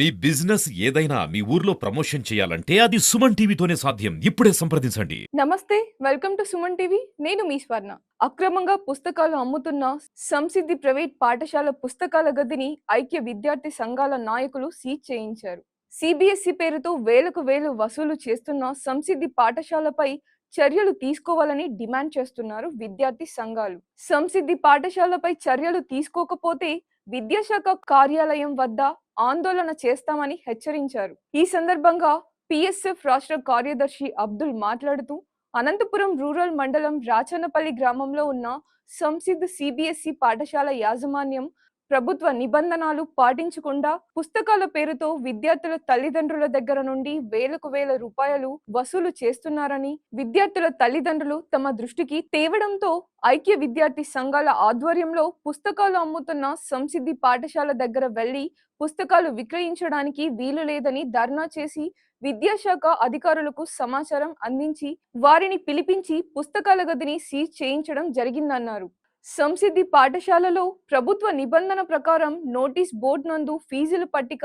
మీ business ఏదైనా మీ ఊర్లో promotion చేయాలంటే అది సుమన్ టీవీతోనే సాధ్యం. ఇప్పుడే సంప్రదించండి. నమస్తే వెల్కమ్ టు సుమన్ టీవీ. నేను మీ స్వర్ణ. అక్రమంగా పుస్తకాలు అమ్ముతున్న సంసిద్ధి ప్రైవేట్ పాఠశాల పుస్తకాల గదిని ఐక్య విద్యార్థి సంఘాల నాయకులు సీజ్ చేయించారు. సిబిఎస్ఈ పేరుతో వేలకు వేలు వసూలు చేస్తున్న సంసిద్ధి పాఠశాలపై చర్యలు తీసుకోవాలని డిమాండ్ చేస్తున్నారు విద్యార్థి సంఘాలు. సంసిద్ధి పాఠశాలపై చర్యలు తీసుకోకపోతే విద్యాశాఖ కార్యాలయం వద్ద ఆందోళన చేస్తామని హెచ్చరించారు. ఈ సందర్భంగా పిఎస్ఎఫ్ రాష్ట్ర కార్యదర్శి అబ్దుల్ మాట్లాడుతూ అనంతపురం రూరల్ మండలం రాచనపల్లి గ్రామంలో ఉన్న సంసిద్ధ్ సిబిఎస్ఈ పాఠశాల యాజమాన్యం ప్రభుత్వ నిబంధనలు పాటించకుండా పుస్తకాల పేరుతో విద్యార్థుల తల్లిదండ్రుల దగ్గర నుండి వేలకు వేల రూపాయలు వసూలు చేస్తున్నారని విద్యార్థుల తల్లిదండ్రులు తమ దృష్టికి తేవడంతో ఐక్య విద్యార్థి సంఘాల ఆధ్వర్యంలో పుస్తకాలు అమ్ముతున్న సంసిద్ధి పాఠశాల దగ్గర వెళ్ళి పుస్తకాలు విక్రయించడానికి వీలు లేదని ధర్నా చేసి విద్యాశాఖ అధికారులకు సమాచారం అందించి వారిని పిలిపించి పుస్తకాల గదిని సీజ్ చేయించడం జరిగిందన్నారు. సంసిద్ధి పాఠశాలలో ప్రభుత్వ నిబంధన ప్రకారం నోటీస్ బోర్డు నందు ఫీజుల పట్టిక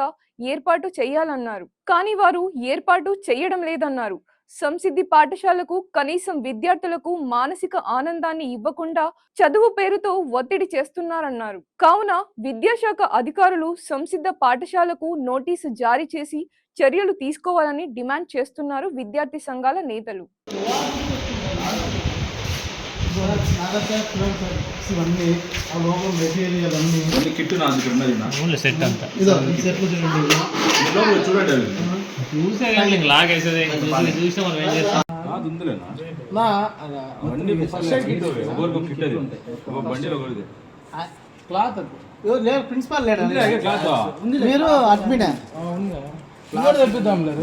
ఏర్పాటు చేయాలన్నారు. కానీ వారు ఏర్పాటు చేయడం లేదన్నారు. సంసిద్ధి పాఠశాలకు కనీసం విద్యార్థులకు మానసిక ఆనందాన్ని ఇవ్వకుండా చదువు పేరుతో ఒత్తిడి చేస్తున్నారన్నారు. కావున విద్యాశాఖ అధికారులు సంసిద్ధ పాఠశాలకు నోటీసు జారీ చేసి చర్యలు తీసుకోవాలని డిమాండ్ చేస్తున్నారు విద్యార్థి సంఘాల నేతలు. నాగర్ ఫ్లోర్స్ ఇవన్నీ ఆ లోపల మెటీరియల్ అన్నీ ఓన్లీ కిట్ నా దగ్గర ఉన్నది నా. ఓన్లీ సెట్ అంతా. ఇదో ఈ సెట్లు చూడండి. లోపల చూడండి అవి చూసే కానీ ఇంక లాగేసేది ఇంక చూసి చూస్తే మనం ఏం చేస్తాం? నాది ఉందిలేనా నా. అవన్నీ ఫస్ట్ కిట్ ఒకరికి ఒక కిట్ అది ఒక బండిలో ఒకరిది. క్లాత్ లేరు ప్రిన్సిపాల్ లేడా? మీరు అడ్మినా ఇంకోటి తెప్పిద్దాం లేదు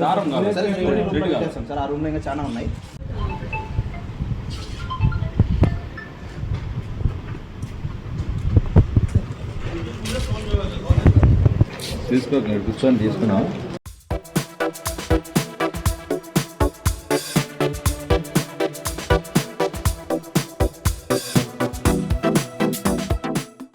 సరే రూమ్ ఆ రూమ్లో ఇంకా చాలా ఉన్నాయి. తీసుకో కూర్చొని తీసుకున్నాం